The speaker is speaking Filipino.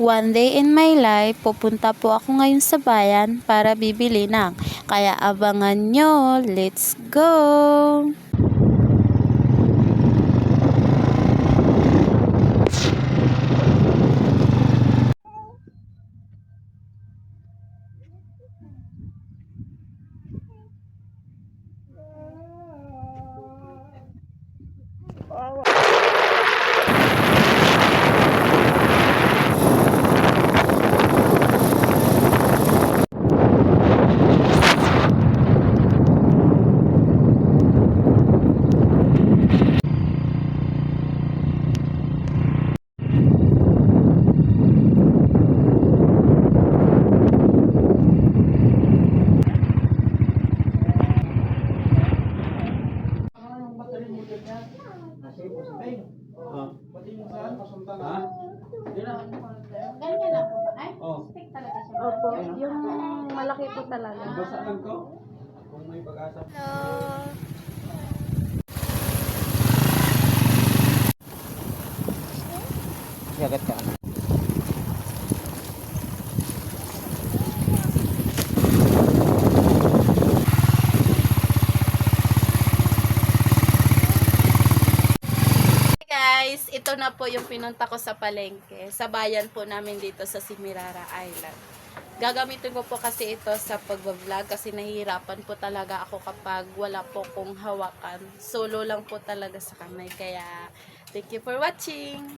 One day in my life, pupunta po ako ngayon sa bayan para bibili ng. Kaya abangan nyo, let's go! Ganyan ako? Ay, Oh. stick talaga siya. Opo, yung malaki po talaga. Basa lang to. Kung may pag-asa. Yagat ka. Hey ito na po yung pinunta ko sa palengke. Sa bayan po namin dito sa Simirara Island. Gagamitin ko po kasi ito sa pag-vlog kasi nahihirapan po talaga ako kapag wala po kong hawakan. Solo lang po talaga sa kamay. Kaya, thank you for watching!